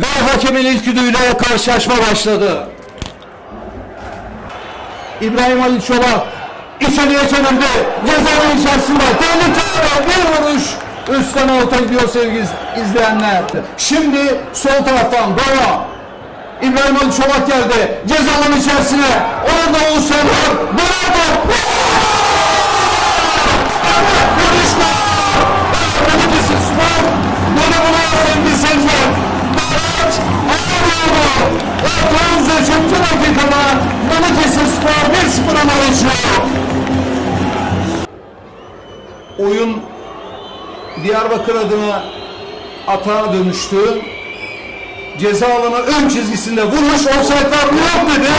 hakemin ilk düdüğüyle karşılaşma başladı. İbrahim Ali Çolak içeriye çevirdi. Cezanın içerisinde tehlikeli bir vuruş. Üstten alta gidiyor sevgili iz- izleyenler. Şimdi sol taraftan Doğa. İbrahim Ali Çolak geldi. Cezanın içerisine. Orada Oğuzhan. Doğa Görüşme. Diyarbakır adına atağa dönüştü. Ceza alanı ön çizgisinde vuruş offside var mı yok dedi.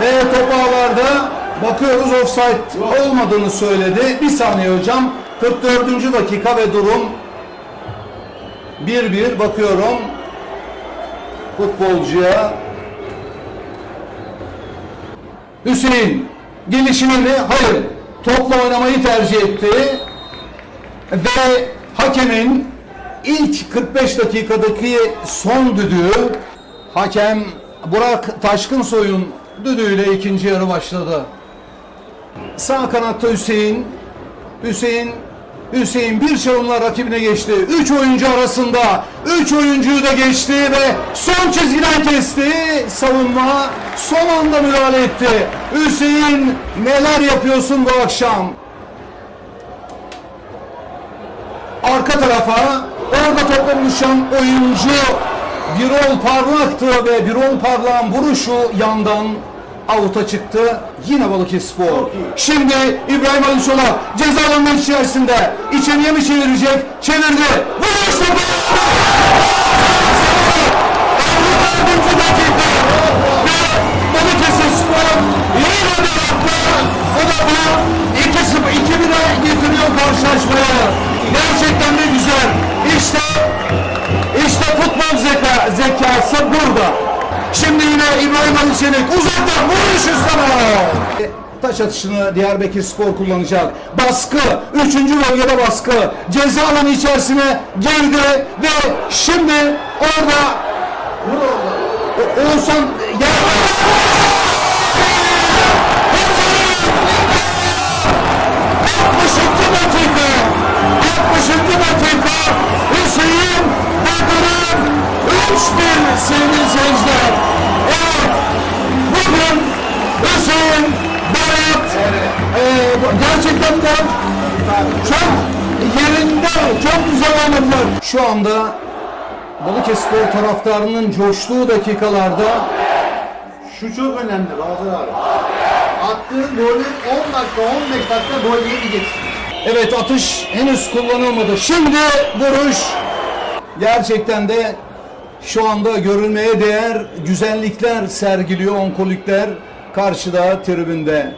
Ve top ağlarda bakıyoruz offside olmadığını söyledi. Bir saniye hocam. 44. dakika ve durum 1-1 bakıyorum futbolcuya Hüseyin gelişimini hayır topla oynamayı tercih etti ve hakemin ilk 45 dakikadaki son düdüğü hakem Burak Taşkınsoy'un düdüğüyle ikinci yarı başladı. Sağ kanatta Hüseyin Hüseyin Hüseyin bir çalımla rakibine geçti. Üç oyuncu arasında üç oyuncuyu da geçti ve son çizgiden kesti. Savunma son anda müdahale etti. Hüseyin neler yapıyorsun bu akşam? Arka tarafa orada topla buluşan oyuncu Birol Parlak'tı ve Birol Parlak'ın vuruşu yandan avuta çıktı. Yine Balıkesirspor. Şimdi İbrahim Ali Çolak ceza alanının içerisinde içeriye mi çevirecek? Çevirdi. Vuruş topu! 54. dakika. Ve Balıkesirspor yine bu 2-0 2-1'e getiriyor karşılaşmayı. İşte işte futbol zeka, zekası burada. Şimdi yine İbrahim Ali Çelik uzaktan vuruş üstüne. Taş atışını Diyarbakır Spor kullanacak. Baskı, üçüncü bölgede baskı. Ceza alanı içerisine girdi ve şimdi orada Oğuzhan gel. 3-1 sevgili seyirciler. Evet bugün Hüseyin Berat bu- gerçekten de çok yerinde çok güzel oynadılar. Şu anda Balıkesir taraftarının coştuğu dakikalarda Şu çok önemli Bahadır abi. Attığın golün 10 dakika 15 dakika gol yemeyeceksin. Evet atış henüz kullanılmadı. Şimdi vuruş gerçekten de şu anda görülmeye değer güzellikler sergiliyor onkolikler karşıda tribünde.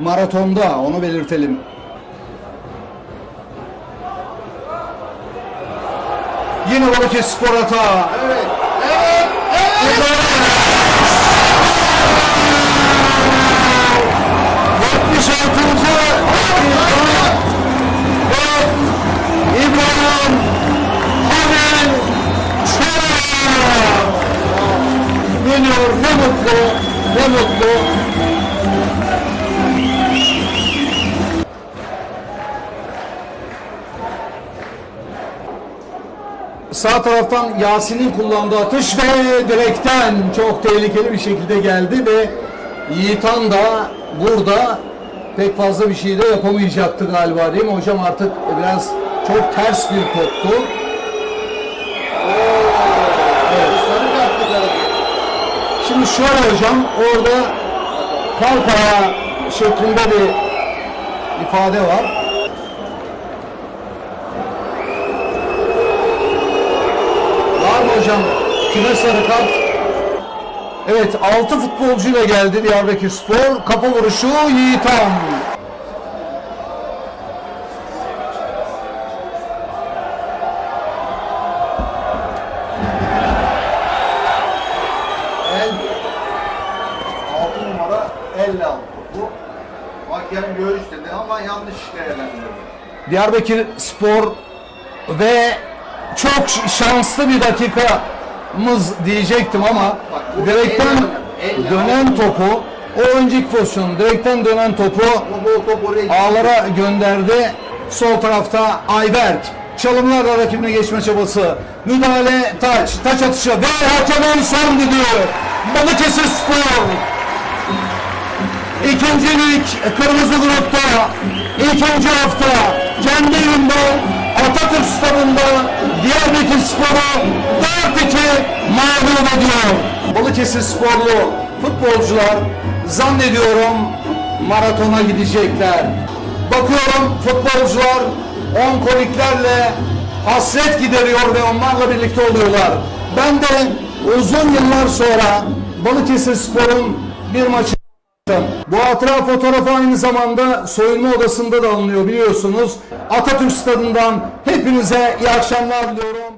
Maratonda onu belirtelim. Yine Balıkesir Spor hata. Evet. Evet. Evet. evet. 66. Sağ taraftan Yasin'in kullandığı atış ve direkten çok tehlikeli bir şekilde geldi ve Yiğitan da burada pek fazla bir şey de yapamayacaktı galiba değil mi hocam artık biraz çok ters bir toptu. Karı. Şimdi şöyle hocam orada kalkaya şeklinde bir ifade. Var mı hocam? Kime sarı kart? Evet 6 futbolcuyla geldi Diyarbakır Spor. Kafa vuruşu Yiğitan. El. 6 numara elle aldı topu. Hakem görüş dedi ama yanlış değerlendirdi. Diyarbakır Spor ve çok şanslı bir dakika mız diyecektim ama Bak, direkten elle- elle dönen aldı. topu o önceki pozisyon direkten dönen topu top ağlara gönderdi. Sol tarafta Ayberk. Çalımlarla rakibine geçme çabası. Müdahale taç. Taç atışı ve hakemin son düdüğü. Balıkesir Spor. İkinci lig kırmızı grupta ikinci hafta kendi evinde Atatürk Stadı'nda Diyarbakır Spor'u 4-2 mağlup ediyor. Balıkesir Sporlu futbolcular zannediyorum maratona gidecekler. Bakıyorum futbolcular on koliklerle hasret gideriyor ve onlarla birlikte oluyorlar. Ben de uzun yıllar sonra Balıkesir Spor'un bir maçı bu hatıra fotoğrafı aynı zamanda soyunma odasında da alınıyor biliyorsunuz. Atatürk Stadı'ndan hepinize iyi akşamlar diliyorum.